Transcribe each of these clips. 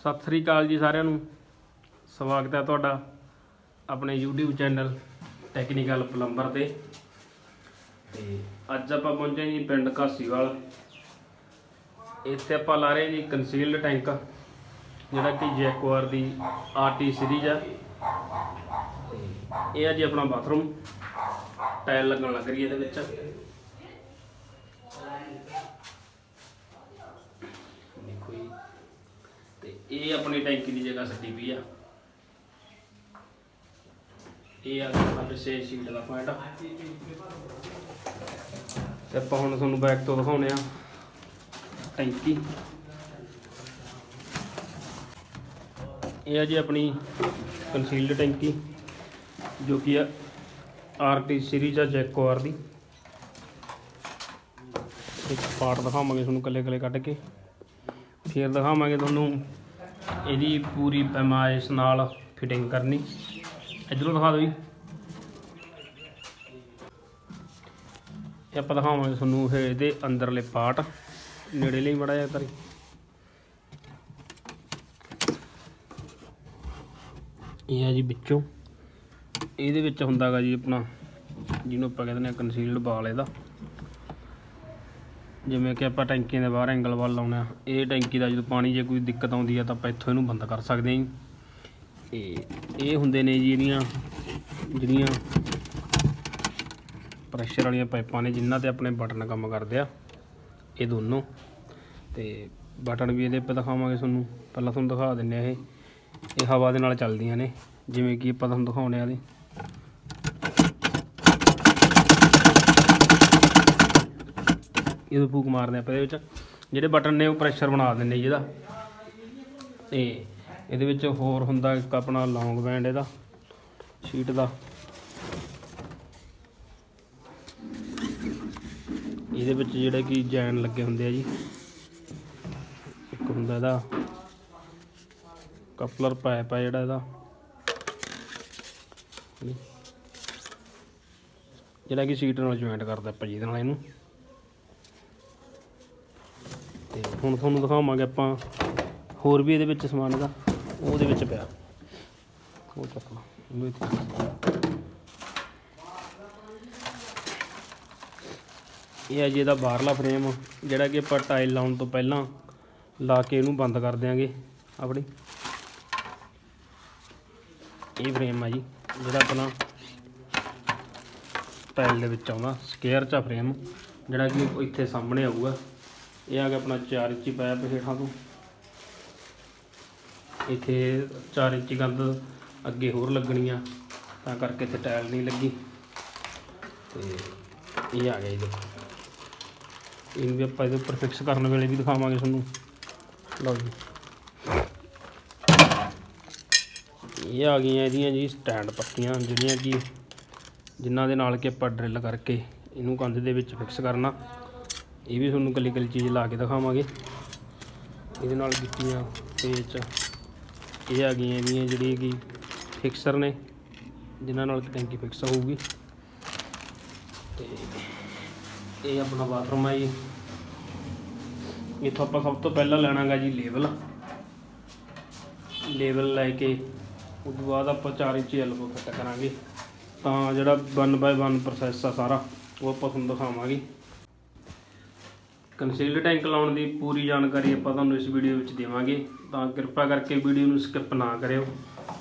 ਸਤਿ ਸ੍ਰੀ ਅਕਾਲ ਜੀ ਸਾਰਿਆਂ ਨੂੰ। ਸਵਾਗਤ ਹੈ ਤੁਹਾਡਾ ਆਪਣੇ YouTube ਚੈਨਲ ਟੈਕਨੀਕਲ ਪਲੰਬਰ ਤੇ। ਤੇ ਅੱਜ ਆਪਾਂ ਪਹੁੰਚੇ ਜੀ ਪਿੰਡ ਘਾਸੀਵਾਲ। ਇੱਥੇ ਆਪਾਂ ਲਾ ਰਹੇ ਜੀ ਕੰਸੀਲਡ ਟੈਂਕ ਜਿਹੜਾ ਕਿ ਜੈਕਵਾਰ ਦੀ ਆਰਟੀ ਸੀਰੀਜ਼ ਆ। ਇਹ ਆ ਜੀ ਆਪਣਾ ਬਾਥਰੂਮ ਟਾਇਲ ਲੱਗਣ ਲੱਗ ਰਹੀ ਹੈ ਇਹਦੇ ਵਿੱਚ ਦੇਖੋ ਜੀ ਤੇ ਇਹ ਆਪਣੀ ਟੈਂਕੀ ਦੀ ਜਗ੍ਹਾ ਸੱਟੀ ਪਈ ਆ। ਇਹ ਆ ਸਾਡੇ 6 ਸ਼ੀਟ ਦਾ ਪੁਆਇੰਟ ਤੇ ਆਪਾਂ ਹੁਣ ਤੁਹਾਨੂੰ ਬੈਕ ਤੋਂ ਦਿਖਾਉਨੇ ਆ ਟੈਂਕੀ। ਇਹ ਆ ਜੀ ਆਪਣੀ ਕੰਸੀਲਡ ਟੈਂਕੀ, ਜੋ ਕਿ ਆ ਆਰਟੀ ਸੀਰੀਜ਼ ਆ ਜੈਕੋਆਰ ਦੀ। ਇੱਕ ਪਾਰਟ ਦਿਖਾਵਾਂਗੇ ਤੁਹਾਨੂੰ ਕੱਲੇ ਕੱਲੇ ਕੱਢ ਕੇ। ਫਿਰ ਦਿਖਾਵਾਂਗੇ ਤੁਹਾਨੂੰ ਇਹਦੀ ਪੂਰੀ ਪੈਮਾਇਸ਼ ਨਾਲ ਫਿਟਿੰਗ ਕਰਨੀ। ਇਧਰੋਂ ਦਿਖਾ ਦਿਓ ਜੀ। ਇਹ ਆਪਾਂ ਦਿਖਾਵਾਂਗੇ ਤੁਹਾਨੂੰ ਇਹ ਇਹਦੇ ਅੰਦਰਲੇ ਪਾਰਟ ਨੇੜੇ ਲਈ ਮੜਾ ਜਾ ਤਰੀ ਇਹ ਆ ਜੀ ਵਿੱਚੋਂ। ਇਹਦੇ ਵਿੱਚ ਹੁੰਦਾਗਾ ਜੀ ਆਪਣਾ, ਜਿਹਨੂੰ ਆਪਾਂ ਕਹਿੰਦੇ ਨੇ ਕੰਸੀਲਡ ਬਾਲ ਇਹਦਾ। ਜਿਵੇਂ ਕਿ ਆਪਾਂ ਟੈਂਕੀਆਂ ਦੇ ਬਾਹਰ ਐਂਗਲ ਵੱਲ ਲਾਉਣਾ ਆ ਇਹ ਟੈਂਕੀ ਦਾ ਜਦੋਂ ਪਾਣੀ ਜੇ ਕੋਈ ਦਿੱਕਤ ਆਉਂਦੀ ਆ ਤਾਂ ਆਪਾਂ ਇੱਥੋਂ ਇਹਨੂੰ ਬੰਦ ਕਰ ਸਕਦੇ ਹਾਂ ਜੀ। ਤੇ ਇਹ ਹੁੰਦੇ ਨੇ ਜੀ ਇਹਦੀਆਂ, ਜਿਹੜੀਆਂ ਪ੍ਰੈਸ਼ਰ ਵਾਲੀਆਂ ਪਾਈਪਾਂ ਨੇ, ਜਿਨ੍ਹਾਂ ਤੇ ਆਪਣੇ ਬਟਨ ਕੰਮ ਕਰਦੇ ਆ, ਇਹ ਦੋਨੋਂ। ਤੇ ਬਟਨ ਵੀ ਇਹਦੇ 'ਤੇ ਦਿਖਾਵਾਂਗੇ ਤੁਹਾਨੂੰ। ਪਹਿਲਾਂ ਤੁਹਾਨੂੰ ਦਿਖਾ ਦਿੰਨੇ ਆ ਇਹ। ਇਹ ਹਵਾ ਦੇ ਨਾਲ ਚੱਲਦੀਆਂ ਨੇ, ਜਿਵੇਂ ਕਿ ਆਪਾਂ ਤੁਹਾਨੂੰ ਦਿਖਾਉਣੇ ਆ ਦੇ ਇਹਨੂੰ ਫੂਕ ਮਾਰਦੇ ਆਪਾਂ ਇਹਦੇ ਵਿੱਚ। ਜਿਹੜੇ ਬਟਨ ਨੇ ਉਹ ਪ੍ਰੈਸ਼ਰ ਬਣਾ ਦਿੰਦੇ ਜਿਹਦਾ ਇਹਦਾ। ਤੇ ਇਹਦੇ ਵਿੱਚ ਹੋਰ ਹੁੰਦਾ ਇੱਕ ਆਪਣਾ ਲੌਂਗ ਬੈਂਡ ਇਹਦਾ ਸ਼ੀਟ ਦਾ। ਇਹਦੇ ਵਿੱਚ ਜਿਹੜੇ ਕਿ ਜੈਨ ਲੱਗੇ ਹੁੰਦੇ ਆ ਜੀ। ਇੱਕ ਹੁੰਦਾ ਇਹਦਾ, ਕਪਲਰ ਪਾਈਪ ਆ ਜਿਹੜਾ ਇਹਦਾ। ਜਿਹੜਾ ਕਿ ਸੀਟ ਨਾਲ ਜੁਆਇੰਟ ਕਰਦਾ ਆਪਾਂ ਜੀ ਇਹਦੇ ਨਾਲ ਇਹਨੂੰ ਤੇ ਹੁਣ ਤੁਹਾਨੂੰ ਦਿਖਾਵਾਂਗੇ ਆਪਾਂ ਹੋਰ ਵੀ ਇਹਦੇ ਵਿੱਚ ਸਮਾਨ ਦਾ ਉਹਦੇ ਵਿੱਚ ਪਿਆ। ਉਹ ਚੱਕ ਲਓ ਇੱਥੇ ਇਹ ਹੈ ਜੀ ਇਹਦਾ ਬਾਹਰਲਾ ਫਰੇਮ ਜਿਹੜਾ ਕਿ ਆਪਾਂ ਟਾਈਲ ਲਾਉਣ ਤੋਂ ਪਹਿਲਾਂ ਲਾ ਕੇ ਇਹਨੂੰ ਬੰਦ ਕਰ ਦਿਆਂਗੇ। ਆਪਣੀ ਇਹ ਫਰੇਮ ਆ ਜੀ, ਜਿਹੜਾ ਆਪਣਾ ਟਾਈਲ ਦੇ ਵਿੱਚ ਆਉਂਦਾ ਸਕੁਅਰ ਚ ਫਰੇਮ ਜਿਹੜਾ ਕਿ ਇੱਥੇ ਸਾਹਮਣੇ ਆਊਗਾ। ਇਹ ਆ ਗਿਆ ਆਪਣਾ 4 ਇੰਚੀ ਪਾਇਪ ਹੇਠਾਂ ਤੋਂ। ਇੱਥੇ 4 ਇੰਚੀ ਕੰਧ ਅੱਗੇ ਹੋਰ ਲੱਗਣੀ ਆ, ਤਾਂ ਕਰਕੇ ਇੱਥੇ ਟਾਇਲ ਨਹੀਂ ਲੱਗੀ। ਤੇ ਇਹ ਆ ਗਿਆ ਜੀ ਇਹਨੂੰ ਵੀ ਆਪਾਂ ਇਹਦੇ ਉੱਪਰ ਫਿਕਸ ਕਰਨ ਵੇਲੇ ਵੀ ਦਿਖਾਵਾਂਗੇ ਤੁਹਾਨੂੰ। ਲਓ ਜੀ। ਇਹ ਆ ਗਈਆਂ ਇਹਦੀਆਂ ਜੀ ਸਟੈਂਡ ਪੱਤੀਆਂ ਜਿਹੜੀਆਂ ਕਿ ਜਿਨ੍ਹਾਂ ਦੇ ਨਾਲ ਕਿ ਆਪਾਂ ਡਰਿਲ ਕਰਕੇ ਇਹਨੂੰ ਕੰਧ ਦੇ ਵਿੱਚ ਫਿਕਸ ਕਰਨਾ। ਇਹ ਵੀ ਤੁਹਾਨੂੰ ਕੱਲੀ ਕੱਲੀ ਚੀਜ਼ ਲਾ ਕੇ ਦਿਖਾਵਾਂਗੇ। ਇਹਦੇ ਨਾਲ ਕੀਤੀਆਂ ਪੇਚ। ਇਹ ਆ ਗਈਆਂ ਇਹਦੀਆਂ ਜਿਹੜੀ ਕਿ ਫਿਕਸਰ ਨੇ, ਜਿਨ੍ਹਾਂ ਨਾਲ ਟੈਂਕੀ ਫਿਕਸ ਹੋਊਗੀ। ਤੇ ਇਹ ਆਪਣਾ ਬਾਥਰੂਮ ਹੈ ਜੀ। ਇੱਥੋਂ ਆਪਾਂ ਸਭ ਤੋਂ ਪਹਿਲਾਂ ਲੈਣਾਗਾ ਜੀ ਲੇਵਲ ਲੇਵਲ ਲੈ ਕੇ ਉਸ ਤੋਂ ਬਾਅਦ ਆਪਾਂ 4 ਇੰਚੀ ਐਲਬੋ ਕੱਟ ਕਰਾਂਗੇ। ਤਾਂ ਜਿਹੜਾ 1 ਬਾਈ 1 ਪ੍ਰੋਸੈਸ ਆ ਸਾਰਾ, ਉਹ ਆਪਾਂ ਤੁਹਾਨੂੰ ਦਿਖਾਵਾਂਗੇ। ਕੰਸੀਲਡ ਟੈਂਕ ਲਾਉਣ ਦੀ ਪੂਰੀ ਜਾਣਕਾਰੀ ਆਪਾਂ ਤੁਹਾਨੂੰ ਇਸ ਵੀਡੀਓ ਵਿੱਚ ਦੇਵਾਂਗੇ। ਤਾਂ ਕਿਰਪਾ ਕਰਕੇ ਵੀਡੀਓ ਨੂੰ ਸਕਿਪ ਨਾ ਕਰਿਓ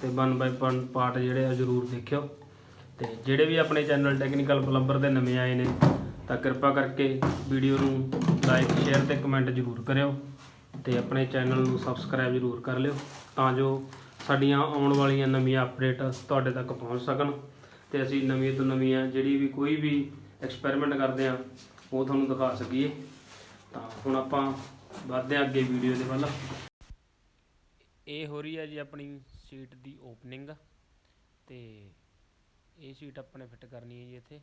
ਤੇ 1 ਬਾਈ 1 ਪਾਰਟ ਜਿਹੜੇ ਆ ਜ਼ਰੂਰ ਦੇਖਿਓ। ਤੇ ਜਿਹੜੇ ਵੀ ਆਪਣੇ ਚੈਨਲ ਟੈਕਨੀਕਲ ਪਲੰਬਰ ਦੇ ਨਵੇਂ ਆਏ ਨੇ, ਤਾਂ ਕਿਰਪਾ ਕਰਕੇ ਵੀਡੀਓ ਨੂੰ ਲਾਈਕ ਸ਼ੇਅਰ ਤੇ ਕਮੈਂਟ ਜ਼ਰੂਰ ਕਰਿਓ ਤੇ ਆਪਣੇ ਚੈਨਲ ਨੂੰ ਸਬਸਕ੍ਰਾਈਬ ਜ਼ਰੂਰ ਕਰ ਲਿਓ ਤਾਂ ਜੋ ਸਾਡੀਆਂ ਆਉਣ ਵਾਲੀਆਂ ਨਵੀਆਂ ਅਪਡੇਟ ਤੁਹਾਡੇ ਤੱਕ ਪਹੁੰਚ ਸਕਣ। ਤੇ ਅਸੀਂ ਨਵੀਂ ਤੋਂ ਨਵੀਆਂ ਜਿਹੜੀ ਵੀ ਕੋਈ ਵੀ ਐਕਸਪੈਰੀਮੈਂਟ ਕਰਦੇ ਆ, ਉਹ ਤੁਹਾਨੂੰ ਦਿਖਾ ਸਕੀਏ। ਤਾਂ ਹੁਣ ਆਪਾਂ ਵਧਦੇ ਹਾਂ ਅੱਗੇ ਵੀਡੀਓ ਦੇ ਵੱਲ। ਇਹ ਹੋ ਰਹੀ ਹੈ ਜੀ ਆਪਣੀ ਸੀਟ ਦੀ ਓਪਨਿੰਗ ਤੇ ਇਹ ਸੀਟ ਆਪਣੇ ਫਿੱਟ ਕਰਨੀ ਹੈ ਜੀ ਇੱਥੇ।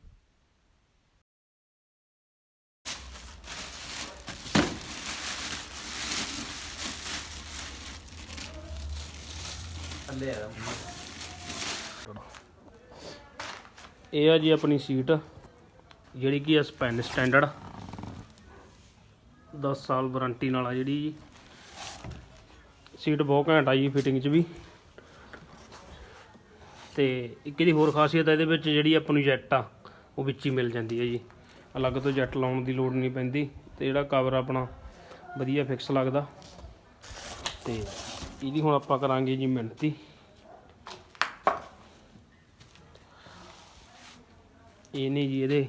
ਥੱਲੇ ਆ ਇਹ ਆ ਜੀ ਆਪਣੀ ਸੀਟ ਜਿਹੜੀ ਕਿ ਆ ਸਪੈਨ ਸਟੈਂਡਰਡ 10 ਸਾਲ ਵਾਰੰਟੀ ਨਾਲ ਆ ਜਿਹੜੀ ਜੀ। ਸੀਟ ਬਹੁਤ ਘੈਂਟ ਆਈ ਫਿਟਿੰਗ 'ਚ ਵੀ। ਤੇ ਇੱਕ ਇਹਦੀ ਹੋਰ ਖਾਸੀਅਤ ਹੈ ਇਹਦੇ ਵਿੱਚ ਜਿਹੜੀ ਆਪਾਂ ਨੂੰ ਜੈਟ ਆ, ਉਹ ਵਿੱਚ ਹੀ ਮਿਲ ਜਾਂਦੀ ਹੈ ਜੀ। ਅਲੱਗ ਤੋਂ ਜੈਟ ਲਾਉਣ ਦੀ ਲੋੜ ਨਹੀਂ ਪੈਂਦੀ ਤੇ ਜਿਹੜਾ ਕਵਰ ਆਪਣਾ ਵਧੀਆ ਫਿਕਸ ਲੱਗਦਾ। ਤੇ ਇਹਦੀ ਹੁਣ ਆਪਾਂ ਕਰਾਂਗੇ ਜੀ ਮਿਹਨਤੀ। ਇਹ ਨਹੀਂ ਜੀ ਇਹਦੇ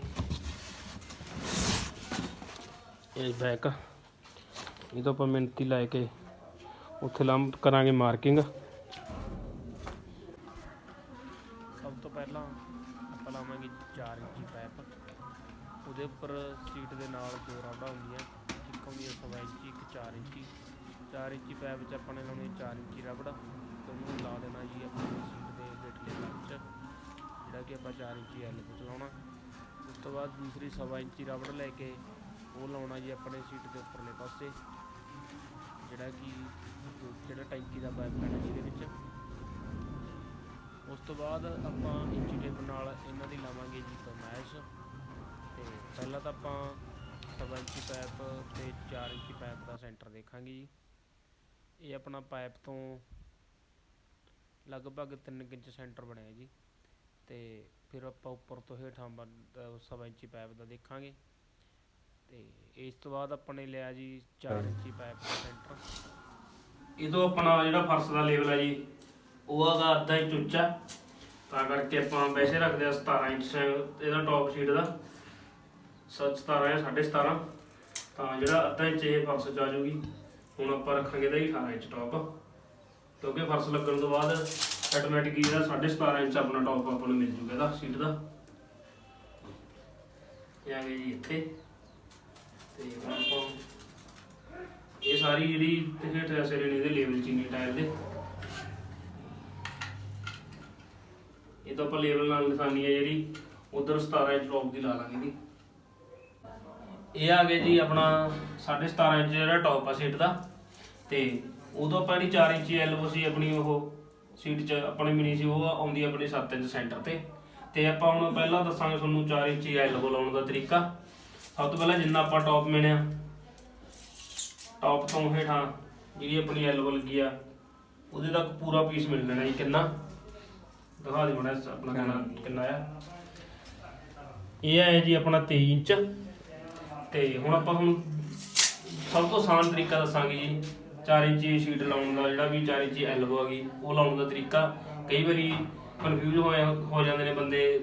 ਇਹ ਬੈਕ ਇਹ ਤੋਂ ਆਪਾਂ ਮਿਹਨਤੀ ਲੈ ਕੇ ਉੱਥੇ ਲੰਬ ਕਰਾਂਗੇ ਮਾਰਕਿੰਗ ਸਭ ਤੋਂ ਪਹਿਲਾਂ ਆਪਾਂ ਲਾਵਾਂਗੇ 4 ਇੰਚੀ ਪਾਈਪ ਉਹਦੇ ਉੱਪਰ ਸੀਟ ਦੇ ਨਾਲ ਦੋ ਰਾਡਾਂ ਹੁੰਦੀਆਂ। ਇੱਕ ਹੁੰਦੀ ਹੈ ਸਵਾ ਇੰਚੀ, ਇੱਕ 4 ਇੰਚੀ। 4 ਇੰਚੀ ਪਾਈਪ 'ਚ ਆਪਾਂ ਨੇ ਲਾਉਣੀ 4 ਇੰਚੀ ਰਬੜ। ਤੇ ਉਹਨੂੰ ਲਾ ਦੇਣਾ ਜੀ ਆਪਣੀ ਸੀਟ ਦੇ ਹੇਠਲੇ ਭਾਗ 'ਚ, ਜਿਹੜਾ ਕਿ ਆਪਾਂ 4 ਇੰਚੀ ਐਲ ਵਿੱਚ ਲਾਉਣਾ। ਉਸ ਤੋਂ ਬਾਅਦ ਦੂਸਰੀ ਸਵਾ ਇੰਚੀ ਰਬੜ ਲੈ ਕੇ ਉਹ ਲਾਉਣਾ ਜੀ ਆਪਣੇ ਸੀਟ ਦੇ ਉੱਪਰਲੇ ਪਾਸੇ ਜਿਹੜਾ ਕਿ ਜਿਹੜਾ ਟੈਂਕੀ ਦਾ ਪਾਈਪ ਪੈਣਾ ਜਿਹਦੇ ਵਿੱਚ। ਉਸ ਤੋਂ ਬਾਅਦ ਆਪਾਂ ਇੰਚੀ ਟੇਪ ਨਾਲ ਇਹਨਾਂ ਦੀ ਲਾਵਾਂਗੇ ਜੀ ਕਮੈਸ਼ ਤੇ ਪਹਿਲਾਂ ਤਾਂ ਆਪਾਂ ਸਵਾ ਇੰਚੀ ਪਾਈਪ ਤੇ 4 ਇੰਚੀ ਪਾਈਪ ਦਾ ਸੈਂਟਰ ਦੇਖਾਂਗੇ ਜੀ। ਇਹ ਆਪਣਾ ਪਾਈਪ ਤੋਂ ਲਗਭਗ 3 ਇੰਚ ਸੈਂਟਰ ਬਣਿਆ ਜੀ। ਤੇ ਫਿਰ ਆਪਾਂ ਉੱਪਰ ਤੋਂ ਹੇਠਾਂ ਵੱਲ, ਸਵਾ ਇੰਚੀ ਪਾਈਪ ਦਾ ਦੇਖਾਂਗੇ। ਤੇ ਇਸ ਤੋਂ ਬਾਅਦ ਆਪਾਂ ਨੇ ਲਿਆ ਜੀ 4 ਇੰਚੀ ਪਾਈਪ ਦਾ ਸੈਂਟਰ ਇਹ ਤੋਂ ਆਪਣਾ ਜਿਹੜਾ ਫਰਸ਼ ਦਾ ਲੈਵਲ ਹੈ ਜੀ ਉਹ ਹੈਗਾ ਅੱਧਾ ਇੰਚ ਉੱਚਾ। ਤਾਂ ਕਰਕੇ ਆਪਾਂ ਵੈਸੇ ਰੱਖਦੇ ਆ 17 ਇੰਚ ਇਹਦਾ ਟੌਪ ਸ਼ੀਟ ਦਾ। ਸੱਚ 17 ਜਾਂ 17.5 ਤਾਂ ਜਿਹੜਾ ਅੱਧਾ ਇੰਚ ਇਹ ਫਰਸ਼ ਚ ਆ ਜਾਊਗੀ। ਹੁਣ ਆਪਾਂ ਰੱਖਾਂਗੇ ਇਹਦਾ ਹੀ 18 ਇੰਚ ਟੌਪ ਕਿਉਂਕਿ ਫਰਸ਼ ਲੱਗਣ ਤੋਂ ਬਾਅਦ ਆਟੋਮੈਟਿਕ ਇਹਦਾ 17.5 ਇੰਚ ਆਪਣਾ ਟੌਪ ਆਪਾਂ ਨੂੰ ਮਿਲ ਜੂਗਾ ਇਹਦਾ ਸ਼ੀਟ ਦਾ। ਇਹ ਆ ਜੀ ਇੱਥੇ। ਤੇ ਹੁਣ ਆਪਾਂ ਇਹ ਸਾਰੀ ਜਿਹੜੀ ਤੇ ਹੇਠ ਸਿਰੇ ਨੇ ਇਹਦੇ ਲੈਵਲ ਚੀਨੀ ਟਾਇਰ ਦੇ। ਇਹ ਤਾਂ ਆਪਾਂ ਲੈਵਲ ਨਾਲ ਨਿਸ਼ਾਨੀ ਹੈ ਜਿਹੜੀ, ਉਧਰ 17 ਇੰਚ ਟੌਪ ਦੀ ਲਾ ਲਾਂਗੇ ਦੀ ਇਹ ਆ ਗਏ ਜੀ ਆਪਣਾ 17.5 ਇੰਚ ਜਿਹੜਾ ਟੌਪ ਆ ਸੀਟ ਦਾ। ਤੇ ਉਦੋਂ ਆਪਾਂ ਜਿਹੜੀ 4 ਇੰਚੀ ਐਲਬੋ ਸੀ ਆਪਣੀ ਉਹ ਸੀਟ 'ਚ, ਆਪਣੇ ਮਿਨੀ ਸੀ, ਉਹ ਆਉਂਦੀ ਆਪਣੀ 7 ਇੰਚ ਸੈਂਟਰ ਤੇ। ਤੇ ਆਪਾਂ ਹੁਣ ਪਹਿਲਾਂ ਦੱਸਾਂਗੇ ਤੁਹਾਨੂੰ 4 ਇੰਚ ਐਲਬੋ ਲਾਉਣ ਦਾ ਤਰੀਕਾ। ਸਭ ਤੋਂ ਪਹਿਲਾਂ ਜਿੰਨਾ ਆਪਾਂ ਟੌਪ ਮਿਣਿਆ ਟੌਪ ਤੋਂ ਹੇਠਾਂ ਜਿਹੜੀ ਆਪਣੀ ਐਲਬੋ ਲੱਗੀ ਆ, ਉਹਦੇ ਤੱਕ ਪੂਰਾ ਪੀਸ ਮਿਲ ਲੈਣਾ ਜੀ, ਕਿੰਨਾ? ਦਿਖਾ ਦੇ ਮੜਾ ਆਪਣਾ ਕਿੰਨਾ ਕਿੰਨਾ ਆ। ਇਹ ਹੈ ਜੀ ਆਪਣਾ 23 ਇੰਚ। ਤੇ ਹੁਣ ਆਪਾਂ ਹੁਣ ਸਭ ਤੋਂ ਆਸਾਨ ਤਰੀਕਾ ਦੱਸਾਂਗੇ ਜੀ 4 ਇੰਚੀ ਸ਼ੀਟ ਲਾਉਣ ਦਾ, ਜਿਹੜਾ ਵੀ 4 ਇੰਚੀ ਐਲਬੋ ਹੈਗੀ ਉਹ ਲਾਉਣ ਦਾ ਤਰੀਕਾ। ਕਈ ਵਾਰੀ ਕਨਫਿਊਜ਼ ਹੋਏ, ਹੋ ਜਾਂਦੇ ਨੇ ਬੰਦੇ,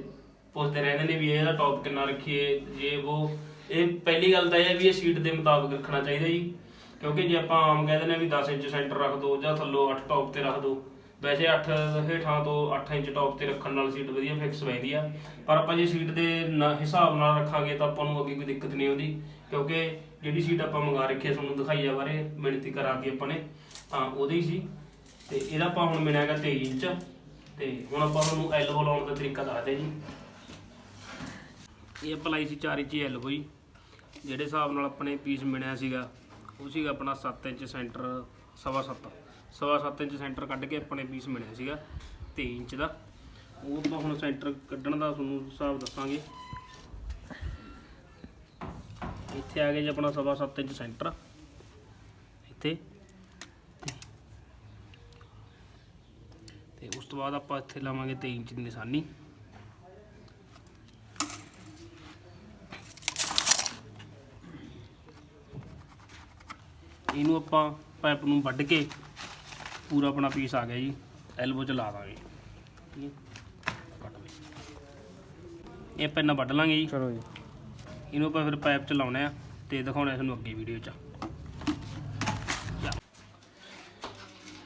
ਪੁੱਛਦੇ ਰਹਿੰਦੇ ਨੇ ਵੀ ਇਹਦਾ ਟੌਪ ਕਿੰਨਾ ਰੱਖੀਏ, ਜੇ ਉਹ ਇਹ ਪਹਿਲੀ ਗੱਲ ਤਾਂ ਇਹ ਹੈ ਵੀ ਇਹ ਸ਼ੀਟ ਦੇ ਮੁਤਾਬਕ ਰੱਖਣਾ ਚਾਹੀਦਾ ਜੀ। ਕਿਉਂਕਿ ਜੇ ਆਪਾਂ ਆਮ ਕਹਿੰਦੇ ਨੇ ਵੀ 10 ਇੰਚ ਸੈਂਟਰ ਰੱਖ ਦੋ ਜਾਂ ਥੱਲੋਂ 8 ਟੌਪ ਤੇ ਰੱਖ ਦੋ, ਵੈਸੇ 8 ਹੇਠਾਂ ਤੋਂ 8 ਇੰਚ ਟੌਪ ਤੇ ਰੱਖਣ ਨਾਲ ਸੀਟ ਵਧੀਆ ਫਿਕਸ ਬੈਠਦੀ ਆ। ਪਰ ਆਪਾਂ ਜੇ ਸੀਟ ਦੇ ਨਾ- ਹਿਸਾਬ ਨਾਲ ਰੱਖਾਂਗੇ ਤਾਂ ਆਪਾਂ ਨੂੰ ਅੱਗੇ ਕੋਈ ਦਿੱਕਤ ਨਹੀਂ ਆਉਂਦੀ। ਕਿਉਂਕਿ ਜਿਹੜੀ ਸੀਟ ਆਪਾਂ ਮੰਗਾ ਰੱਖੀ ਹੈ ਤੁਹਾਨੂੰ ਦਿਖਾਈ ਆ ਬਾਰੇ ਮਿਹਨਤੀ ਕਰਾ ਆਪਾਂ ਨੇ ਹਾਂ ਉਹਦੀ ਸੀ। ਤੇ ਇਹਦਾ ਆਪਾਂ ਹੁਣ ਮਿਲਿਆਗਾ 23 ਇੰਚ। ਤੇ ਹੁਣ ਆਪਾਂ ਤੁਹਾਨੂੰ ਐਲਬੋ ਲਾਉਣ ਦਾ ਤਰੀਕਾ ਦੱਸਦੇ ਜੀ। ਇਹ ਅਪਲਾਈ ਸੀ 4 ਇੰਚ ਐਲ ਹੋਈ ਜਿਹੜੇ ਹਿਸਾਬ ਨਾਲ ਆਪਣੇ ਪੀਸ ਮਿਲਿਆ ਸੀਗਾ, ਉਹ ਸੀਗਾ ਆਪਣਾ 7 ਇੰਚ ਸੈਂਟਰ ਸਵਾ 7 ਸਵਾ 7 ਇੰਚ ਸੈਂਟਰ ਕੱਢ ਕੇ ਆਪਣੇ ਪੀਸ ਮਿਲਿਆ ਸੀਗਾ 23 ਇੰਚ ਦਾ। ਉਹ ਆਪਾਂ ਹੁਣ ਸੈਂਟਰ ਕੱਢਣ ਦਾ ਤੁਹਾਨੂੰ ਹਿਸਾਬ ਦੱਸਾਂਗੇ। ਇੱਥੇ ਆ ਗਿਆ ਜੀ ਆਪਣਾ ਸਵਾ 7 ਇੰਚ ਸੈਂਟਰ ਇੱਥੇ। ਤੇ ਉਸ ਤੋਂ ਬਾਅਦ ਆਪਾਂ ਇੱਥੇ ਲਾਵਾਂਗੇ 23 ਇੰਚ ਦੀ ਨਿਸ਼ਾਨੀ। ਇਹਨੂੰ ਆਪਾਂ ਪਾਈਪ ਨੂੰ ਵੱਢ ਕੇ ਪੂਰਾ ਆਪਣਾ ਪੀਸ ਆ ਗਿਆ ਜੀ ਐਲਬੋ ਚ ਲਾ ਦਾਂਗੇ। ਠੀਕ ਹੈ? ਕੱਟ। ਇਹ ਪੈਨਾ ਵੱਢ ਲਾਂਗੇ ਜੀ। ਚਲੋ ਜੀ। ਇਹਨੂੰ ਆਪਾਂ ਫਿਰ ਪਾਈਪ ਚ ਲਾਉਣਾ ਆ ਤੇ ਦਿਖਾਉਣਾ ਤੁਹਾਨੂੰ ਅੱਗੇ ਵੀਡੀਓ ਚ।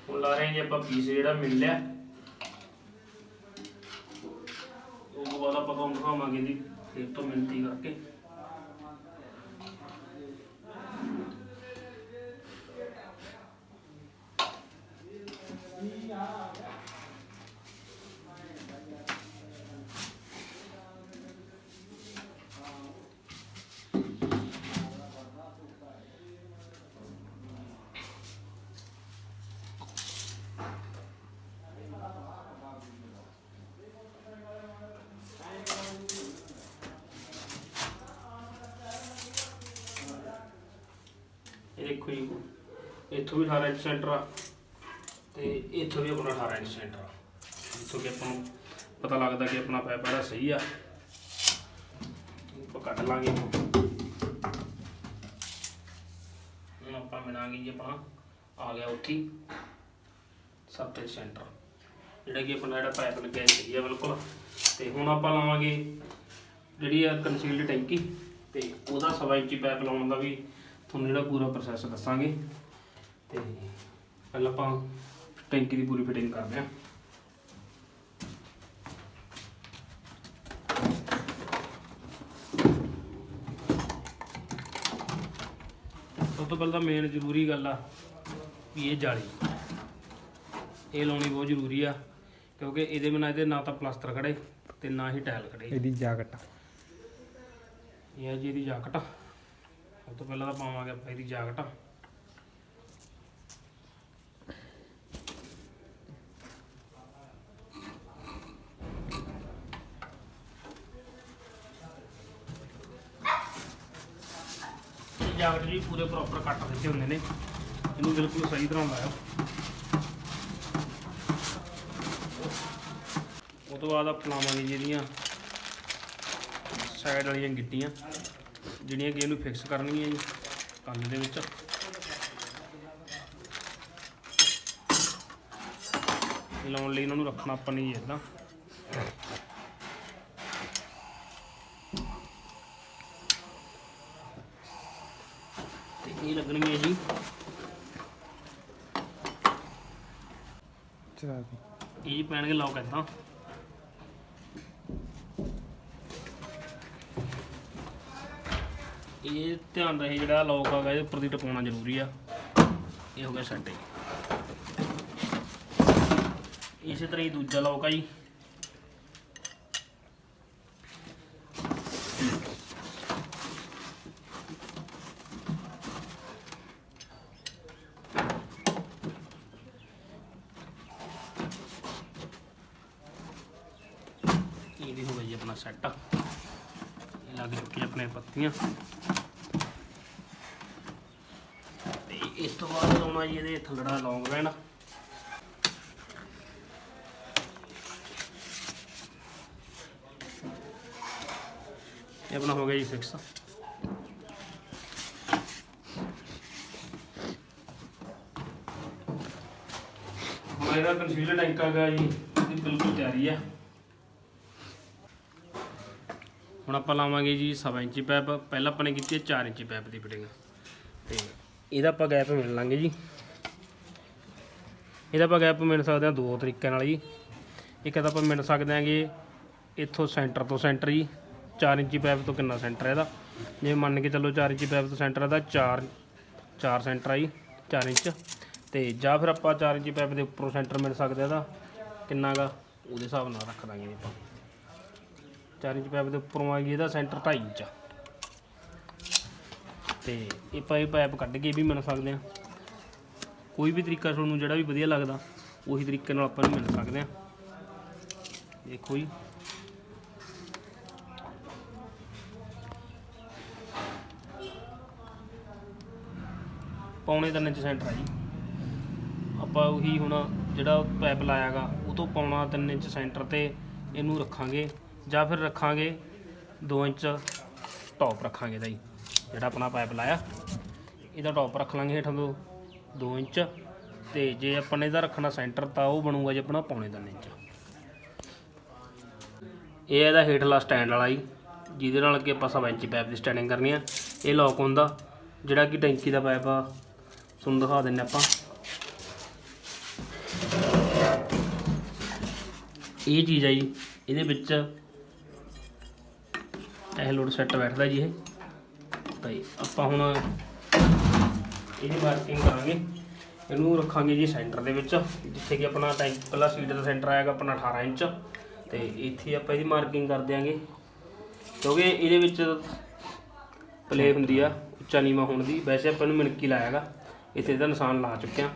ਹੁਣ ਲਾ ਰਹੇ ਜੀ ਆਪਾਂ ਪੀਸ ਜਿਹੜਾ ਮਿਲ ਲਿਆ ਉਹ ਤੋਂ ਬਾਅਦ ਆਪਾਂ ਤੁਹਾਨੂੰ ਦਿਖਾਵਾਂਗੇ ਜੀ ਫਿਰ ਤੋਂ ਮਿਲਤੀ ਕਰਕੇ। ਇਹ ਇੱਥੋਂ ਵੀ 18 ਇੰਚ ਸੈਂਟਰ ਆ ਤੇ ਇੱਥੋਂ ਵੀ ਆਪਣਾ 18 ਇੰਚ ਸੈਂਟਰ ਆ। ਇੱਥੋਂ ਕਿ ਆਪਾਂ ਨੂੰ ਪਤਾ ਲੱਗਦਾ ਕਿ ਆਪਣਾ ਪਾਈਪ ਇਹਦਾ ਸਹੀ ਆ। ਆਪਾਂ ਕੱਢ ਲਾਂਗੇ ਹੁਣ ਆਪਾਂ ਮਿਣਾਂਗੇ ਜੀ ਆਪਣਾ ਆ ਗਿਆ ਉੱਥੇ ਹੀ ਸੱਤ ਇੰਚ ਸੈਂਟਰ ਜਿਹੜਾ ਕਿ ਆਪਣਾ ਜਿਹੜਾ ਪਾਈਪ ਲੱਗਿਆ ਸਹੀ ਆ ਬਿਲਕੁਲ। ਤੇ ਹੁਣ ਆਪਾਂ ਲਾਵਾਂਗੇ ਜਿਹੜੀ ਆ ਕੰਸੀਲਡ ਟੈਂਕੀ ਤੇ ਉਹਦਾ ਸਵਾ ਇੰਚੀ ਪਾਈਪ ਲਾਉਣ ਦਾ ਵੀ ਤੁਹਾਨੂੰ ਜਿਹੜਾ ਪੂਰਾ ਪ੍ਰੋਸੈਸ ਦੱਸਾਂਗੇ। ਤੇ ਪਹਿਲਾਂ ਆਪਾਂ ਟੈਂਕੀ ਦੀ ਪੂਰੀ ਫਿਟਿੰਗ ਕਰਦੇ ਹਾਂ। ਸਭ ਤੋਂ ਪਹਿਲਾਂ ਮੇਨ ਜ਼ਰੂਰੀ ਗੱਲ ਆ ਵੀ ਇਹ ਜਾਲੀ। ਇਹ ਲਾਉਣੀ ਬਹੁਤ ਜ਼ਰੂਰੀ ਆ ਕਿਉਂਕਿ ਇਹਦੇ ਬਿਨਾਂ ਇਹਦੇ ਨਾ ਤਾਂ ਪਲਾਸਟਰ ਖੜੇ ਤੇ ਨਾ ਹੀ ਟਾਇਲ ਖੜੇ ਇਹਦੀ ਜਾਕਟ ਇਹ ਆ ਜੀ ਇਹਦੀ ਜਾਕਟ। ਸਭ ਤੋਂ ਪਹਿਲਾਂ ਤਾਂ ਪਾਵਾਂਗੇ ਆਪਾਂ ਇਹਦੀ ਜਾਕਟ। ਜਾਕਟ ਜੀ ਪੂਰੇ ਪ੍ਰੋਪਰ ਕੱਟ ਦਿੱਤੇ ਹੁੰਦੇ ਨੇ। ਇਹਨੂੰ ਬਿਲਕੁਲ ਸਹੀ ਤਰ੍ਹਾਂ ਲਾਇਓ। ਉਹ ਤੋਂ ਬਾਅਦ ਆਪਾਂ ਲਾਵਾਂਗੇ ਜੀ ਸਾਈਡ ਵਾਲੀਆਂ ਗਿੱਟੀਆਂ। ਜਿਹੜੀਆਂ ਕਿ ਇਹਨੂੰ ਫਿਕਸ ਕਰਨਗੀਆਂ ਜੀ ਕੰਨ ਦੇ ਵਿੱਚ। ਲਾਉਣ ਲਈ ਇਹਨਾਂ ਨੂੰ ਰੱਖਣਾ ਆਪਾਂ ਨਹੀਂ ਇਦਾਂ ਤੇ ਇਹ ਲੱਗਣਗੀਆਂ ਜੀ। ਚਲਾ ਇਹ ਪੈਣਗੇ ਲੌਕ ਇਦਾਂ ਇਹ ਧਿਆਨ ਰਹੇ ਜਿਹੜਾ ਲੌਕ ਹੈਗਾ, ਇਹਦੇ ਉੱਪਰ ਦੀ ਟਪਾਉਣਾ ਜ਼ਰੂਰੀ ਆ। ਇਹ ਹੋ ਗਿਆ ਸੈੱਟ ਜੀ ਇਸੇ ਤਰ੍ਹਾਂ ਹੀ ਦੂਜਾ ਲੌਕ ਆ ਜੀ। ਇਹ ਵੀ ਹੋ ਗਿਆ ਜੀ ਆਪਣਾ ਸੈੱਟ ਇਹ ਲੱਗ ਚੁੱਕੀ ਆਪਣੇ ਪੱਤੀਆਂ ਤੇ ਇਸ ਤੋਂ ਬਾਅਦ ਲਾਉਣਾ ਜੀ ਇਹਦੇ ਥੱਲੜਾ ਲੌਂਗ ਬੈਂਡ ਇਹ ਆਪਣਾ ਹੋ ਗਿਆ ਜੀ ਫਿਕਸ ਹੁਣ ਇਹਦਾ ਕੰਸੀਲਰ ਟੈਂਕ ਆ ਗਿਆ ਜੀ, ਇਹਦੀ ਬਿਲਕੁਲ ਤਿਆਰੀ ਆ। ਹੁਣ ਆਪਾਂ ਲਾਵਾਂਗੇ ਜੀ ਸਵਾ ਇੰਚੀ ਪਾਈਪ ਪਹਿਲਾਂ ਆਪਾਂ ਨੇ ਕੀਤੀ ਹੈ 4 ਇੰਚੀ ਪਾਈਪ ਦੀ ਫਿਟਿੰਗ ਤੇ ਇਹਦਾ ਆਪਾਂ ਗੈਪ ਮਿਲ ਲਾਂਗੇ ਜੀ। ਇਹਦਾ ਆਪਾਂ ਗੈਪ ਮਿਲ ਸਕਦੇ ਹਾਂ ਦੋ ਤਰੀਕਿਆਂ ਨਾਲ ਜੀ। ਇੱਕ ਤਾਂ ਆਪਾਂ ਮਿਲ ਸਕਦੇ ਹਾਂਗੇ ਇੱਥੋਂ ਸੈਂਟਰ ਤੋਂ ਸੈਂਟਰ ਜੀ 4 ਇੰਚੀ ਪਾਈਪ ਤੋਂ ਕਿੰਨਾ ਸੈਂਟਰ ਹੈ ਇਹਦਾ। ਜੇ ਮੰਨ ਕੇ ਚੱਲੋ 4 ਇੰਚੀ ਪਾਈਪ ਤੋਂ ਸੈਂਟਰ ਇਹਦਾ 4 4 ਸੈਂਟਰ ਆ ਜੀ 4 ਇੰਚ। ਤੇ ਜਾਂ ਫਿਰ ਆਪਾਂ 4 ਇੰਚੀ ਪਾਈਪ ਦੇ ਉੱਪਰੋਂ ਸੈਂਟਰ ਮਿਲ ਸਕਦਾ ਇਹਦਾ। ਕਿੰਨਾਗਾ ਉਹਦੇ ਹਿਸਾਬ ਨਾਲ ਰੱਖ ਦਾਂਗੇ ਜੀ ਆਪਾਂ। 4 ਇੰਚ ਪਾਈਪ ਦੇ ਉੱਪਰੋਂ ਆ ਗਈ ਇਹਦਾ ਸੈਂਟਰ 2.5 ਇੰਚ ਆ। ਤੇ ਇਹ ਪਾਈ ਪਾਈਪ ਕੱਢ ਕੇ ਵੀ ਮਿਲ ਸਕਦੇ ਆ। ਕੋਈ ਵੀ ਤਰੀਕਾ ਤੁਹਾਨੂੰ ਜਿਹੜਾ ਵੀ ਵਧੀਆ ਲੱਗਦਾ, ਉਹੀ ਤਰੀਕੇ ਨਾਲ ਆਪਾਂ ਨੂੰ ਮਿਲ ਸਕਦੇ ਆ। ਦੇਖੋ ਜੀ। ਪੌਣੇ ਤਿੰਨ ਇੰਚ ਸੈਂਟਰ ਆ ਜੀ। ਆਪਾਂ ਉਹੀ ਹੁਣ ਜਿਹੜਾ ਪਾਈਪ ਲਾਇਆਗਾ, ਉਹ ਤੋਂ ਪੌਣਾ 3 ਇੰਚ ਸੈਂਟਰ ਤੇ ਇਹਨੂੰ ਰੱਖਾਂਗੇ, ਜਾਂ ਫਿਰ ਰੱਖਾਂਗੇ 2 ਇੰਚ ਟੌਪ ਰੱਖਾਂਗੇ ਇਹਦਾ ਜੀ ਜਿਹੜਾ ਆਪਣਾ ਪਾਈਪ ਲਾਇਆ। ਇਹਦਾ ਟੌਪ ਰੱਖ ਲਾਂਗੇ ਹੇਠਾਂ ਤੋਂ 2 ਇੰਚ। ਤੇ ਜੇ ਆਪਾਂ ਨੇ ਇਹਦਾ ਰੱਖਣਾ ਸੈਂਟਰ ਤਾਂ ਉਹ ਬਣੂਗਾ ਜੀ ਆਪਣਾ ਪੌਣੇ 3 ਇੰਚ। ਇਹ ਇਹਦਾ ਹੇਠਲਾ ਸਟੈਂਡ ਵਾਲਾ ਜੀ, ਜਿਹਦੇ ਨਾਲ ਕਿ ਆਪਾਂ ਸਵਾ ਇੰਚੀ ਪਾਈਪ ਦੀ ਸਟੈਂਡਿੰਗ ਕਰਨੀ ਆ। ਇਹ ਲੌਕ ਹੁੰਦਾ, ਜਿਹੜਾ ਕਿ ਟੈਂਕੀ ਦਾ ਪਾਈਪ ਆ, ਤੁਹਾਨੂੰ ਦਿਖਾ ਦਿੰਨੇ ਆਪਾਂ। ਇਹ ਚੀਜ਼ ਆ ਜੀ, ਇਹਦੇ ਵਿੱਚ ਇਹ ਲੋਡ ਸੈੱਟ ਬੈਠਦਾ ਜੀ ਇਹ। ਤਾਂ ਜੀ ਆਪਾਂ ਹੁਣ ਇਹਦੀ ਮਾਰਕਿੰਗ ਕਰਾਂਗੇ। ਇਹਨੂੰ ਰੱਖਾਂਗੇ ਜੀ ਸੈਂਟਰ ਦੇ ਵਿੱਚ, ਜਿੱਥੇ ਕਿ ਆਪਣਾ ਟੈਂਕ ਪਹਿਲਾ ਸੀਟ ਦਾ ਸੈਂਟਰ ਆਏਗਾ ਆਪਣਾ 18 ਇੰਚ। ਤੇ ਇੱਥੇ ਆਪਾਂ ਇਹਦੀ ਮਾਰਕਿੰਗ ਕਰ ਦਿਆਂਗੇ। ਕਿਉਂਕਿ ਇਹਦੇ ਵਿੱਚ ਪਲੇ ਹੁੰਦੀ ਆ, ਉੱਚਾ ਨੀਵਾ ਹੋਣ ਦੀ। ਵੈਸੇ ਆਪਾਂ ਨੂੰ ਮਿਣਕੀ ਲਾਇਆਗਾ ਇੱਥੇ ਇਹਦਾ ਨਿਸ਼ਾਨ ਲਾ ਚੁੱਕਿਆ ਆ।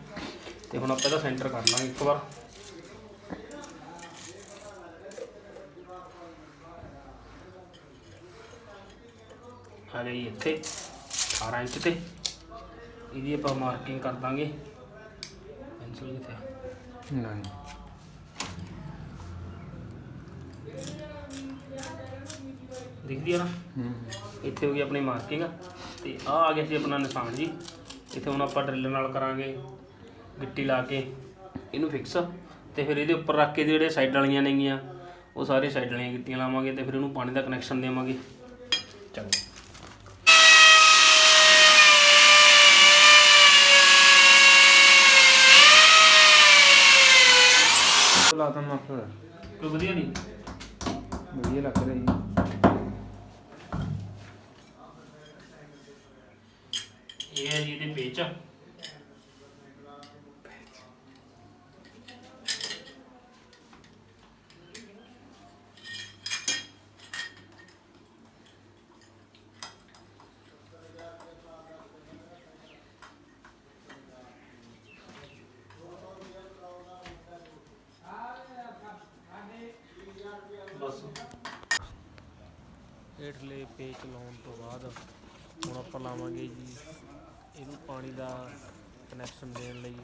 ਤੇ ਹੁਣ ਆਪਾਂ ਇਹਦਾ ਸੈਂਟਰ ਕਰ ਲਾਂਗੇ ਇੱਕ ਵਾਰ। ਆ ਗਈ ਇੱਥੇ 18 ਇੰਚ ਤੇ। ਇਹਦੀ ਆਪਾਂ ਮਾਰਕਿੰਗ ਕਰ ਦਾਂਗੇ। ਪੈਨਸਲ ਕਿੱਥੇ? ਨਹੀਂ। ਦਿਖਦੀ ਆ ਨਾ? ਹੂੰ। ਇੱਥੇ ਹੋ ਗਈ ਆਪਣੀ ਮਾਰਕਿੰਗ ਤੇ ਆ ਆ ਗਿਆ ਸੀ ਆਪਣਾ ਨਿਸ਼ਾਨ ਜੀ। ਇੱਥੇ ਹੁਣ ਆਪਾਂ ਡਰਿਲ ਨਾਲ ਕਰਾਂਗੇ ਗਿੱਟੀ ਲਾ ਕੇ ਇਹਨੂੰ ਫਿਕਸ ਤੇ ਫਿਰ ਇਹਦੇ ਉੱਪਰ ਰੱਖ ਕੇ ਜਿਹੜੇ ਸਾਈਡ ਵਾਲੀਆਂ ਨੇਗੀਆਂ ਉਹ ਸਾਰੇ ਸਾਈਡ ਵਾਲੀਆਂ ਗਿੱਟੀਆਂ ਲਾਵਾਂਗੇ ਤੇ ਫਿਰ ਇਹਨੂੰ ਪਾਣੀ ਦਾ ਕਨੈਕਸ਼ਨ ਦੇਵਾਂਗੇ। ਚਲੋ ਲਾਤਾ ਮਾਫਰ ਕੋਈ ਵਧੀਆ ਨਹੀਂ। ਵਧੀਆ ਲੱਗ ਰਹੀ ਇਹ ਹੈ ਜੀ ਇਹਦੇ ਪੇਚ ਬਸ ਹੇਠਲੇ ਪੇਚ ਲਾਉਣ ਤੋਂ ਬਾਅਦ ਹੁਣ ਆਪਾਂ ਲਾਵਾਂਗੇ ਜੀ ਇਹਨੂੰ ਪਾਣੀ ਦਾ ਕਨੈਕਸ਼ਨ ਦੇਣ ਲਈ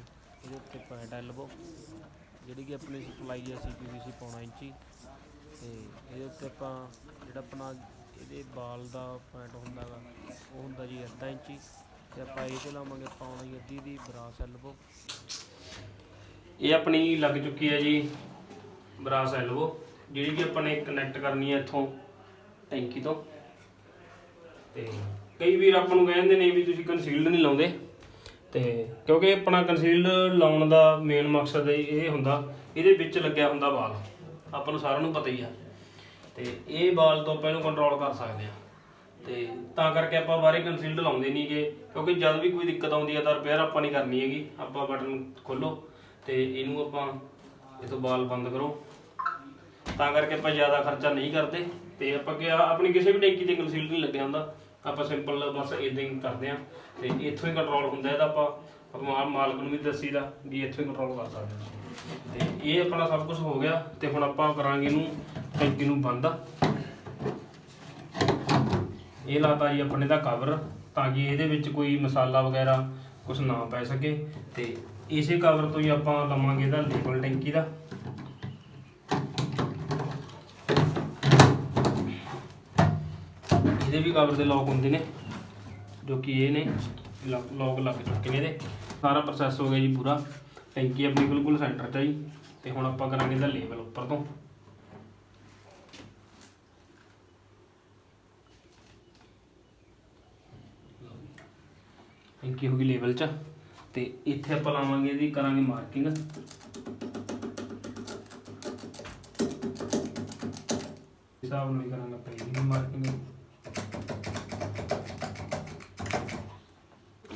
ਇਹਦੇ ਉੱਤੇ ਪੁਆਇੰਟ ਐਲਬੋ ਜਿਹੜੀ ਕਿ ਆਪਣੀ ਸਪਲਾਈ ਹੈ ਸੀਪੀਵੀਸੀ ਪੌਣਾ ਇੰਚੀ। ਤੇ ਇਹਦੇ ਉੱਤੇ ਆਪਾਂ ਜਿਹੜਾ ਆਪਣਾ ਇਹਦੇ ਬਾਲ ਦਾ ਪੁਆਇੰਟ ਹੁੰਦਾ ਉਹ ਹੁੰਦਾ ਜੀ ਅੱਧਾ ਇੰਚੀ। ਤੇ ਆਪਾਂ ਇਹ ਤੇ ਲਾਵਾਂਗੇ ਪੌਣਾ ਹੀ ਅੱਧੀ ਦੀ ਬਰਾਸ ਐਲਬੋ ਇਹ ਆਪਣੀ ਲੱਗ ਚੁੱਕੀ ਹੈ ਜੀ ਬਰਾਸ ਐਲਬੋ ਜਿਹੜੀ ਕਿ ਆਪਾਂ ਨੇ ਕਨੈਕਟ ਕਰਨੀ ਹੈ ਇੱਥੋਂ ਟੈਂਕੀ ਤੋਂ। ਤੇ ਕਈ ਵੀਰ ਆਪਾਂ ਨੂੰ ਕਹਿੰਦੇ ਨੇ ਵੀ ਤੁਸੀਂ ਕੰਸੀਲਡ ਨਹੀਂ ਲਾਉਂਦੇ। ਤੇ ਕਿਉਂਕਿ ਆਪਣਾ ਕੰਸੀਲਡ ਲਾਉਣ ਦਾ ਮੇਨ ਮਕਸਦ ਇਹ ਹੁੰਦਾ, ਇਹਦੇ ਵਿੱਚ ਲੱਗਿਆ ਹੁੰਦਾ ਬਾਲ ਆਪਾਂ ਨੂੰ ਸਾਰਿਆਂ ਨੂੰ ਪਤਾ ਹੀ ਆ। ਤੇ ਇਹ ਬਾਲ ਤੋਂ ਆਪਾਂ ਇਹਨੂੰ ਕੰਟਰੋਲ ਕਰ ਸਕਦੇ ਆ। ਤੇ ਤਾਂ ਕਰਕੇ ਆਪਾਂ ਬਾਹਰੇ ਕੰਸੀਲਡ ਲਾਉਂਦੇ ਨਹੀਂਗੇ ਕਿਉਂਕਿ ਜਦ ਵੀ ਕੋਈ ਦਿੱਕਤ ਆਉਂਦੀ ਆ ਤਾਂ ਰਿਪੇਅਰ ਆਪਾਂ ਨਹੀਂ ਕਰਨੀ ਹੈਗੀ। ਆਪਾਂ ਬਟਨ ਖੋਲੋ ਤੇ ਇਹਨੂੰ ਆਪਾਂ ਇਹ ਤੋਂ ਬਾਲ ਬੰਦ ਕਰੋ। ਤਾਂ ਕਰਕੇ ਆਪਾਂ ਜ਼ਿਆਦਾ ਖਰਚਾ ਨਹੀਂ ਕਰਦੇ। ਤੇ ਆਪਾਂ ਕਿ ਆਪਣੀ ਕਿਸੇ ਵੀ ਟੈਂਕੀ ਤੇ ਕੰਸੀਲ ਨਹੀਂ ਲੱਗਿਆ ਹੁੰਦਾ। ਆਪਾਂ ਸਿੰਪਲ ਬਸ ਇਦਾਂ ਹੀ ਕਰਦੇ ਆ ਤੇ ਇੱਥੋਂ ਹੀ ਕੰਟਰੋਲ ਹੁੰਦਾ ਇਹਦਾ ਆਪਾਂ ਆਪਾਂ ਮਾਲਕ ਨੂੰ ਵੀ ਦੱਸੀਦਾ ਵੀ ਇੱਥੋਂ ਹੀ ਕੰਟਰੋਲ ਕਰ ਸਕਦੇ ਹਾਂ। ਤੇ ਇਹ ਆਪਣਾ ਸਭ ਕੁਝ ਹੋ ਗਿਆ ਤੇ ਹੁਣ ਆਪਾਂ ਕਰਾਂਗੇ ਇਹਨੂੰ ਟੈਂਕੀ ਨੂੰ ਬੰਦ ਇਹ ਲਾਤਾ ਜੀ ਆਪਣੇ ਦਾ ਕਵਰ ਤਾਂ ਕਿ ਇਹਦੇ ਵਿੱਚ ਕੋਈ ਮਸਾਲਾ ਵਗੈਰਾ ਕੁਝ ਨਾ ਪੈ ਸਕੇ ਤੇ ਇਸੇ ਕਵਰ ਤੋਂ ਹੀ ਆਪਾਂ ਲਵਾਂਗੇ ਇਹਦਾ ਲੇਬਲ ਟੈਂਕੀ ਦਾ ਇਹਦੇ ਵੀ ਕਵਰ ਦੇ ਲੋਕ ਹੁੰਦੇ ਨੇ, ਜੋ ਕਿ ਇਹ ਨੇ ਲੋਕ ਲੱਗ ਚੁੱਕੇ ਨੇ ਇਹਦੇ। ਸਾਰਾ ਪ੍ਰੋਸੈਸ ਹੋ ਗਿਆ ਜੀ ਪੂਰਾ। ਟੈਂਕੀ ਆਪਣੀ ਬਿਲਕੁਲ ਸੈਂਟਰ 'ਚ ਆਈ ਤੇ ਹੁਣ ਆਪਾਂ ਕਰਾਂਗੇ ਇਹਦਾ ਲੇਬਲ ਉੱਪਰ ਤੋਂ। ਟੈਂਕੀ ਹੋ ਗਈ ਲੇਬਲ 'ਚ। ਤੇ ਇੱਥੇ ਆਪਾਂ ਲਾਵਾਂਗੇ ਇਹਦੀ, ਕਰਾਂਗੇ ਮਾਰਕਿੰਗ ਹਿਸਾਬ ਨਾਲ ਕਰਾਂਗੇ ਆਪਾਂ ਇਹਦੀ ਮਾਰਕਿੰਗ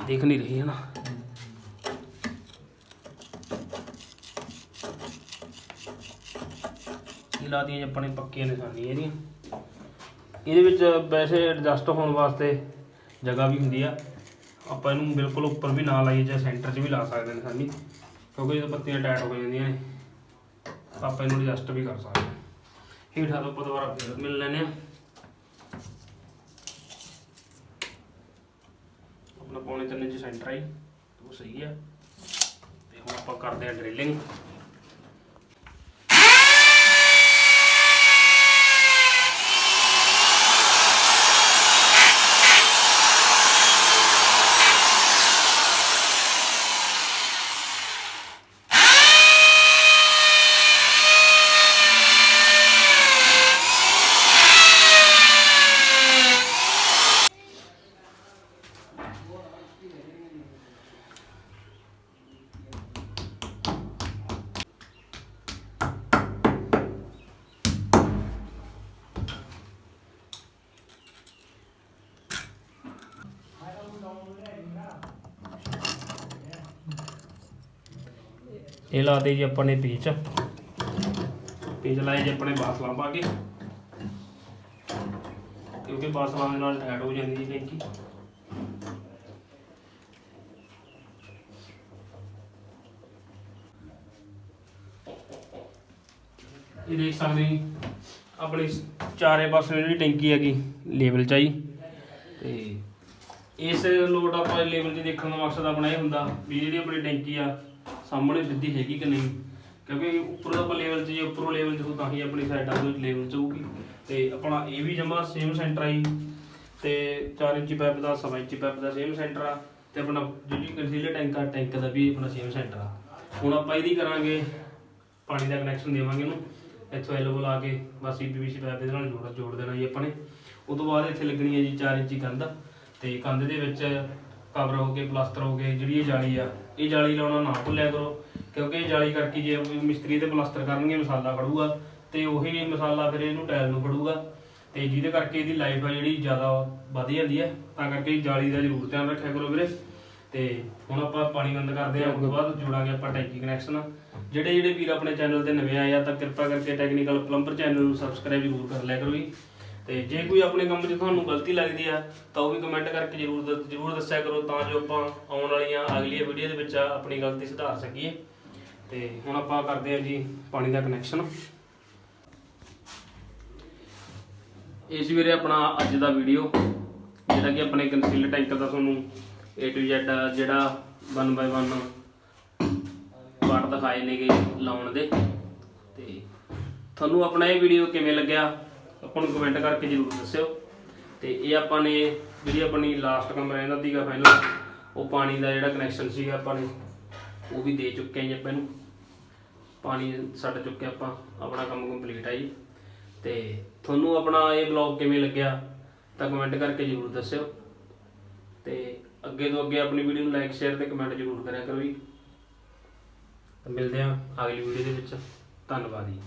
ਦੇਖ ਨਹੀਂ ਰਹੀ ਹੈ ਨਾ ਇਹ ਲਾਦੀਆਂ ਆਪਣੇ ਪੱਕੀਆਂ ਨਿਸ਼ਾਨੀਆਂ ਇਹਦੀਆਂ। ਇਹਦੇ ਵਿੱਚ ਵੈਸੇ ਐਡਜਸਟ ਹੋਣ ਵਾਸਤੇ ਜਗ੍ਹਾ ਵੀ ਹੁੰਦੀ ਆ। ਆਪਾਂ ਇਹਨੂੰ ਬਿਲਕੁਲ ਉੱਪਰ ਵੀ ਨਾ ਲਾਈਏ ਜਾਂ ਸੈਂਟਰ 'ਚ ਵੀ ਲਾ ਸਕਦੇ ਨਿਸ਼ਾਨੀ, ਕਿਉਂਕਿ ਜਦੋਂ ਪੱਤੀਆਂ ਟਾਈਟ ਹੋ ਜਾਂਦੀਆਂ ਨੇ। ਆਪਾਂ ਇਹਨੂੰ ਐਡਜਸਟ ਵੀ ਕਰ ਸਕਦੇ ਹਾਂ। ਹੇਠਾਂ ਤੋਂ ਆਪਾਂ ਦੁਬਾਰਾ ਫਿਰ ਮਿਲ ਲੈਨੇ ਆ ਆਪਣਾ ਇੰਚ ਸੈਂਟਰ ਆਈ ਉਹ ਸਹੀ ਆ। ਤੇ ਹੁਣ ਆਪਾਂ ਕਰਦੇ ਆ ਡ੍ਰਿਲਿੰਗ ਇਹ ਲਾਦੇ ਜੀ ਆਪਾਂ ਨੇ ਪੇਚ। ਪੀਚ ਲਾਏ ਜੀ ਆਪਣੇ ਬਾਸਲਾਂ ਪਾ ਕੇ। ਕਿਉਂਕਿ ਬਾਸਲਾਂ ਦੇ ਨਾਲ ਟਾਈਟ ਹੋ ਜਾਂਦੀ ਜੀ ਟੈਂਕੀ ਇਹ ਦੇਖ ਸਕਦੇ ਜੀ, ਆਪਣੀ ਚਾਰੇ ਪਾਸੇ ਜਿਹੜੀ ਟੈਂਕੀ ਹੈਗੀ ਲੇਬਲ ਚ ਆਈ ਤੇ ਇਸ ਲੋਡ ਆਪਾਂ ਲੇਬਲ 'ਚ ਦੇਖਣ ਦਾ ਮਕਸਦ ਆਪਣਾ ਇਹ ਹੁੰਦਾ ਵੀ ਜਿਹੜੀ ਆਪਣੀ ਟੈਂਕੀ ਆ ਸਾਹਮਣੇ ਸਿੱਧੀ ਹੈਗੀ ਕਿ ਨਹੀਂ? ਕਿਉਂਕਿ ਉੱਪਰੋਂ ਆਪਾਂ ਲੈਵਲ 'ਚ ਜੇ ਉੱਪਰੋਂ ਲੈਵਲ 'ਚ ਹੋ ਤਾਂ ਹੀ ਆਪਣੀ ਸਾਈਡਾਂ ਤੋਂ ਲੈਵਲ 'ਚ ਹੋਊਗੀ। ਤੇ ਆਪਣਾ ਇਹ ਵੀ ਜਮਾ ਸੇਮ ਸੈਂਟਰ ਆਈ ਤੇ 4 ਇੰਚੀ ਪਾਈਪ ਦਾ 7 ਇੰਚੀ ਪਾਈਪ ਦਾ ਸੇਮ ਸੈਂਟਰ ਆ। ਤੇ ਆਪਣਾ ਜਿਹੜੀ ਕੰਸੀਲਰ ਟੈਂਕ ਆ ਟੈਂਕ ਦਾ ਵੀ ਆਪਣਾ ਸੇਮ ਸੈਂਟਰ ਆ। ਹੁਣ ਆਪਾਂ ਇਹਦੀ ਕਰਾਂਗੇ, ਪਾਣੀ ਦਾ ਕਨੈਕਸ਼ਨ ਦੇਵਾਂਗੇ ਇਹਨੂੰ। ਇੱਥੋਂ ਐਲਬੋ ਲਾ ਕੇ ਬਸ ਪੀਵੀਸੀ ਪਾਈਪ ਦੇ ਨਾਲ ਜੋੜ ਜੋੜ ਦੇਣਾ ਜੀ ਆਪਾਂ ਨੇ। ਉਸ ਤੋਂ ਬਾਅਦ ਇੱਥੇ ਲੱਗਣੀ ਹੈ ਜੀ 4 ਇੰਚੀ ਕੰਧ। ਤੇ ਕੰਧ ਦੇ ਵਿੱਚ ਕਵਰ ਹੋ ਕੇ ਪਲਾਸਟਰ ਹੋ ਕੇ ਜਿਹੜੀ ਇਹ ਜਾਲੀ ਆ ਇਹ ਜਾਲੀ ਲਾਉਣਾ ਨਾ ਭੁੱਲਿਆ ਕਰੋ, ਕਿਉਂਕਿ ਇਹ ਜਾਲੀ ਕਰਕੇ ਜੇ ਮਿਸਤਰੀ ਤੇ ਪਲਾਸਟਰ ਕਰਨਗੇ, ਮਸਾਲਾ ਖੜੂਗਾ ਤੇ ਉਹੀ ਮਸਾਲਾ ਫਿਰ ਇਹਨੂੰ ਟਾਇਲ ਨੂੰ ਖੜੂਗਾ ਤੇ ਜਿਹਦੇ ਕਰਕੇ ਇਹਦੀ ਲਾਈਫ ਆ ਜਿਹੜੀ ਜ਼ਿਆਦਾ ਵਧ ਜਾਂਦੀ ਹੈ ਤਾਂ ਕਰਕੇ ਜਾਲੀ ਦਾ ਜ਼ਰੂਰ ਧਿਆਨ ਰੱਖਿਆ ਕਰੋ ਵੀਰੇ। ਤੇ ਹੁਣ ਆਪਾਂ ਪਾਣੀ ਬੰਦ ਕਰਦੇ ਹਾਂ, ਉਸ ਤੋਂ ਬਾਅਦ ਜੋੜਾਂਗੇ ਆਪਾਂ ਟੈਂਕੀ ਕਨੈਕਸ਼ਨ ਜਿਹੜੇ ਜਿਹੜੇ ਵੀਰ ਆਪਣੇ ਚੈਨਲ ਤੇ ਨਵੇਂ ਆਏ ਆ, ਤਾਂ ਕਿਰਪਾ ਕਰਕੇ ਟੈਕਨੀਕਲ ਪਲੰਬਰ ਚੈਨਲ ਨੂੰ ਸਬਸਕ੍ਰਾਈਬ ਜ਼ਰੂਰ ਕਰ ਲਿਆ ਕਰੋ ਜੀ। ਤੇ ਜੇ ਕੋਈ ਆਪਣੇ ਕੰਮ 'ਚ ਤੁਹਾਨੂੰ ਗਲਤੀ ਲੱਗਦੀ ਆ, ਤਾਂ ਉਹ ਵੀ ਕਮੈਂਟ ਕਰਕੇ ਜ਼ਰੂਰ ਦ- ਜ਼ਰੂਰ ਦੱਸਿਆ ਕਰੋ ਤਾਂ ਜੋ ਆਪਾਂ ਆਉਣ ਵਾਲੀਆਂ ਅਗਲੀਆਂ ਵੀਡੀਓ ਦੇ ਵਿੱਚ ਆਪਣੀ ਗਲਤੀ ਸੁਧਾਰ ਸਕੀਏ। ਤੇ ਹੁਣ ਆਪਾਂ ਕਰਦੇ ਹਾਂ ਜੀ ਪਾਣੀ ਦਾ ਕਨੈਕਸ਼ਨ ਇਸ ਵੀਰੇ ਆਪਣਾ ਅੱਜ ਦਾ ਵੀਡੀਓ ਜਿਹੜਾ ਕਿ ਆਪਣੇ ਕੰਸੀਲ ਟੈਂਕ ਦਾ ਤੁਹਾਨੂੰ A to Z ਜਿਹੜਾ 1 ਬਾਈ 1 ਪਾਰਟ ਦਿਖਾਏ ਨੇਗੇ ਲਾਉਣ ਦੇ। ਤੇ ਤੁਹਾਨੂੰ ਆਪਣਾ ਇਹ ਵੀਡੀਓ ਕਿਵੇਂ ਲੱਗਿਆ? ਆਪਾਂ ਨੂੰ ਕਮੈਂਟ ਕਰਕੇ ਜਰੂਰ ਦੱਸਿਓ। ਤੇ ਇਹ ਆਪਾਂ ਨੇ ਜਿਹੜੀ ਆਪਣੀ ਲਾਸਟ ਕਮਰਾ ਇਹਦਾ ਸੀਗਾ ਫਾਈਨਲ ਉਹ ਪਾਣੀ ਦਾ ਜਿਹੜਾ ਕਨੈਕਸ਼ਨ ਸੀਗਾ ਆਪਾਂ ਨੇ, ਉਹ ਵੀ ਦੇ ਚੁੱਕੇ ਹਾਂ ਜੀ ਆਪਾਂ ਨੂੰ ਪਾਣੀ ਛੱਡ ਚੁੱਕੇ ਆਪਾਂ, ਆਪਣਾ ਕੰਮ ਕੰਪਲੀਟ ਹੈ ਜੀ। ਤੇ ਤੁਹਾਨੂੰ ਆਪਣਾ ਇਹ ਬਲੌਗ ਕਿਵੇਂ ਲੱਗਿਆ, ਤਾਂ ਕਮੈਂਟ ਕਰਕੇ ਜਰੂਰ ਦੱਸਿਓ। ਤੇ ਅੱਗੇ ਤੋਂ ਅੱਗੇ ਆਪਣੀ ਵੀਡੀਓ ਨੂੰ ਲਾਈਕ ਸ਼ੇਅਰ ਤੇ ਕਮੈਂਟ ਜਰੂਰ ਕਰਿਆ ਕਰੋ ਜੀ। ਤਾਂ ਮਿਲਦੇ ਹਾਂ ਅਗਲੀ ਵੀਡੀਓ ਦੇ ਵਿੱਚ। ਧੰਨਵਾਦ ਜੀ।